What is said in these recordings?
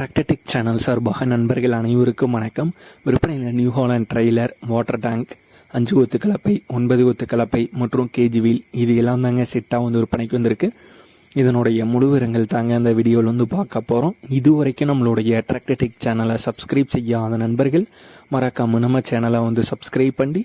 டிராக்டடிக் channel சார்பாக நண்பர்கள் அனைவருக்கும் வணக்கம். விற்பனையில் New Holland trailer water tank அஞ்சு ஒத்து கலப்பை ஒன்பது ஒத்து கலப்பை மற்றும் கேஜி வீல் இது எல்லாம் தாங்க செட்டாக வந்து விற்பனைக்கு வந்திருக்கு. இதனுடைய முழுவிரங்கள் தாங்க அந்த வீடியோவில் வந்து பார்க்க போகிறோம் இது வரைக்கும் நம்மளுடைய டிராக்டடிக் சேனலை சப்ஸ்கிரைப் செய்யாத நண்பர்கள் மறக்காமல் நம்ம சேனலை வந்து சப்ஸ்கிரைப் பண்ணி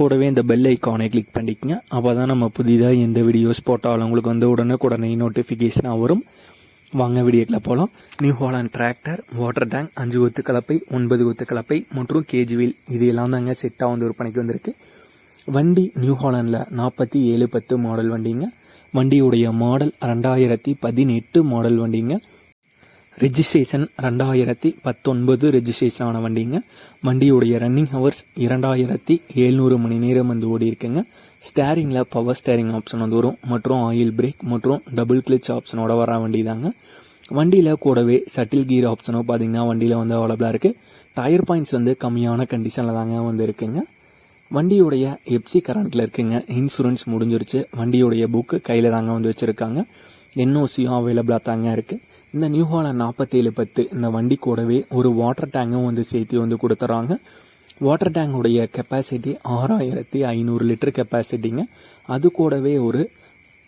கூடவே இந்த பெல் ஐக்கானை கிளிக் பண்ணிக்கங்க. அப்போ தான் நம்ம புதிதாக எந்த வீடியோஸ் போட்டாலும் உங்களுக்கு வந்து உடனே உடனே நோட்டிஃபிகேஷனாக வரும். வாங்க வீடியோக்கில் போகலாம் New Holland tractor water tank அஞ்சு கொத்து கலப்பை ஒன்பது கொத்து கலப்பை மற்றும் கேஜி வீல் இது எல்லாம் தாங்க செட்டாக வந்து விற்பனைக்கு வந்திருக்கு. வண்டி நியூ ஹாலண்டில் நாற்பத்தி ஏழு பத்து மாடல் வண்டிங்க. வண்டியுடைய மாடல் ரெண்டாயிரத்தி பதினெட்டு மாடல் வண்டிங்க. ரெஜிஸ்ட்ரேஷன் ரெண்டாயிரத்தி பத்தொன்பது ரெஜிஸ்ட்ரேஷன் ஆன வண்டிங்க. வண்டியுடைய ரன்னிங் ஹவர்ஸ் இரண்டாயிரத்தி எழுநூறு மணி நேரம் வந்து ஓடி இருக்குங்க ஸ்டேரிங்கில் பவர் ஸ்டேரிங் ஆப்ஷன் வந்து வரும் மற்றும் ஆயில் பிரேக் மற்றும் டபுள் கிளச் ஆப்ஷனோட வர வண்டி தாங்க வண்டியில் கூடவே சட்டில் கீர் ஆப்ஷனும் பார்த்தீங்கன்னா வண்டியில் வந்து அவைலபிளாக இருக்குது டயர் பாயிண்ட்ஸ் வந்து கம்மியான கண்டிஷனில் தாங்க வந்து இருக்குங்க. வண்டியுடைய எப்சி கரண்ட்டில் இருக்குங்க. இன்சூரன்ஸ் முடிஞ்சிருச்சு. வண்டியுடைய புக்கு கையில் தாங்க வந்து வச்சுருக்காங்க. என்ஓசியும் அவைலபிளாக தாங்க இருக்குது இந்த நியூ ஹாலண்ட் நாற்பத்தேழு பத்து இந்த வண்டி கூடவே ஒரு வாட்டர் டேங்கும் வந்து சேர்த்து வந்து கொடுத்துட்றாங்க வாட்டர் டேங்குடைய கெப்பாசிட்டி ஆறாயிரத்தி ஐநூறு லிட்டர் கெப்பாசிட்டிங்க அது கூடவே ஒரு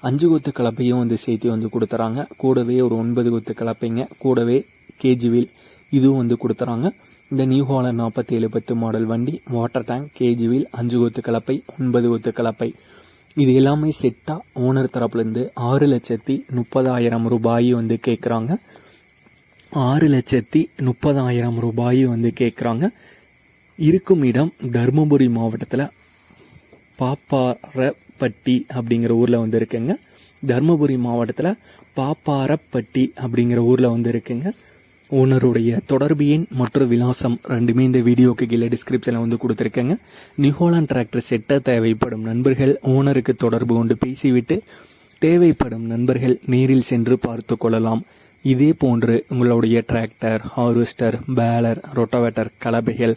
அஞ்சு கொத்து கலப்பையும் வந்து சேர்த்து வந்து கொடுத்துறாங்க. கூடவே ஒரு ஒன்பது கொத்து கலப்பைங்க. கூடவே கேஜி வீல் இதுவும் வந்து கொடுத்துறாங்க. இந்த நியூ நாற்பத்தி நாற்பத்தேழு பத்து மாடல் வண்டி வாட்டர் டேங்க் கேஜி வீல் அஞ்சு கொத்து கலப்பை ஒன்பது கொத்து கலப்பை. இது எல்லாமே செட்டாக ஓனர் தரப்புலேருந்து ஆறு லட்சத்தி முப்பதாயிரம் ரூபாய் வந்து கேட்குறாங்க ஆறு லட்சத்தி முப்பதாயிரம் ரூபாய் வந்து கேட்குறாங்க இருக்கும் இடம் தருமபுரி மாவட்டத்தில் பாப்பாரப்பட்டி அப்படிங்கிற ஊரில் வந்து இருக்குங்க தருமபுரி மாவட்டத்தில் பாப்பாரப்பட்டி அப்படிங்கிற ஊரில் வந்து இருக்குங்க ஓனருடைய தொடர்பு எண் மற்றும் விலாசம் ரெண்டுமே இந்த வீடியோக்கு கீழே டிஸ்கிரிப்ஷனில் வந்து கொடுத்துருக்கேங்க. நிகோலான் டிராக்டர் செட்ட தேவைப்படும் நண்பர்கள் ஓனருக்கு தொடர்பு கொண்டு பேசிவிட்டு தேவைப்படும் நண்பர்கள் நேரில் சென்று பார்த்து கொள்ளலாம். இதே போன்று உங்களுடைய டிராக்டர் ஹார்வெஸ்டர் பேலர் ரொட்டவேட்டர் கலபைகள்